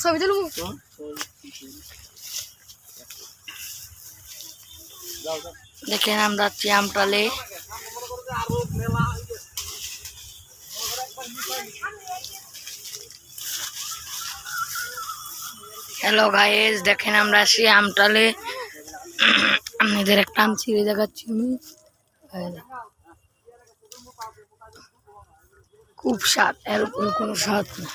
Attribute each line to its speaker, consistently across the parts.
Speaker 1: ছবি
Speaker 2: দেখেন আমরা যাচ্ছি আমটালে। হ্যালো গাইস দেখেন আমরা আসি আমটালে। আপনাদের একটা আম ছিঁড়ে দেখাচ্ছি আমি এই দেখো। খুব স্বাদ এর উপরে কোনো স্বাদ না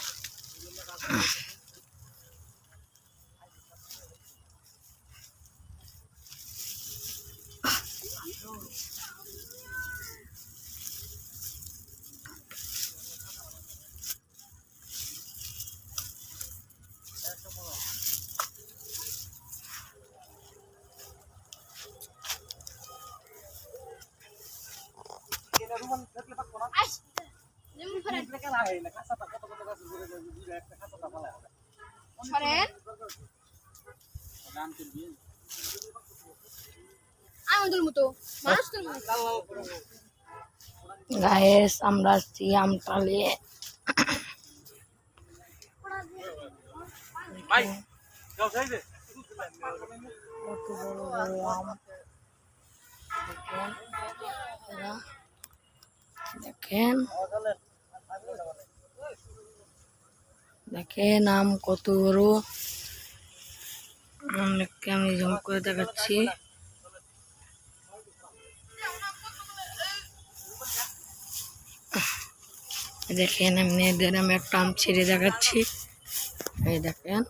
Speaker 1: আইস
Speaker 2: গায়েস আমরা আসছি আমটালে কত বড় বড় আম দেখেন এরা। দেখেন আম কত বড়। অনেককে আমি জম করে দেখাচ্ছি। দেখেন আমি এদের আমি একটা আম ছিঁড়ে দেখাচ্ছি। এই দেখেন।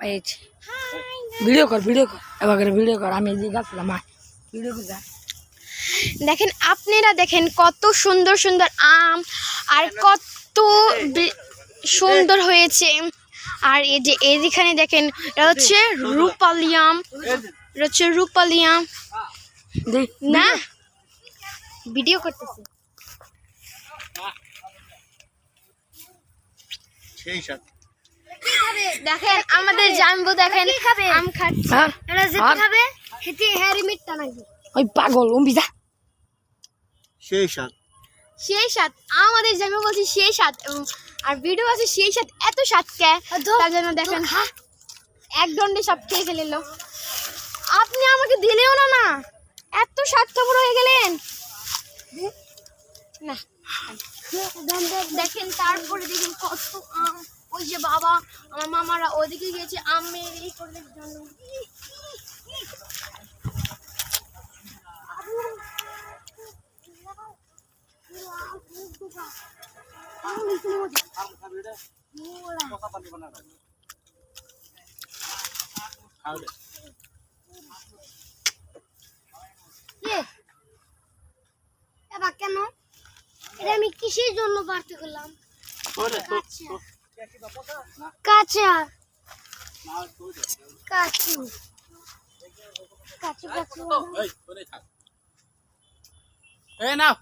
Speaker 2: পেয়েছি ভিডিও কর ভিডিও কর। এবার ভিডিও কর আমি এদিকে আসলাম আয়। ভিডিও কর
Speaker 1: দেখেন আপনারা দেখেন কত সুন্দর সুন্দর আম আর কত বি- সুন্দর হয়েছে। আর এই যে এদিখানে দেখেন এটা হচ্ছে রূপালি আম। এটা হচ্ছে রূপালিয়াম আম। না? ভিডিও করতেছি।
Speaker 3: সেই সাথে।
Speaker 1: দেখেন আমাদের জাম্বু দেখেন আম খাচ্ছে।
Speaker 2: আর
Speaker 1: এটা যেতে খাবে? হেতে হ্যারি মিটটা নাকি?
Speaker 2: ওই পাগল উম্বি যা।
Speaker 3: সেই সাথে
Speaker 1: সেই স্বাদ আমাদের জামে বলছি সেই এবং আর ভিডিও আছে সেই স্বাদ এত স্বাদ কে? তার জন্য দেখেন এক দণ্ডে সব খেয়ে ফেলিল আপনি আমাকে দিলেও না না। এত স্বার্থপর হয়ে গেলেন। না। দেখেন তারপরে দেখেন কত আম। ওই যে বাবা আমার মামারা ওদিকে গিয়েছে আমের এই জন্য। এবার কেন? এটা আমি কিসের জন্য পারতে করলাম কাঁচা। কাঁচু। কাঁচু কাঁচু।
Speaker 3: এই নাও।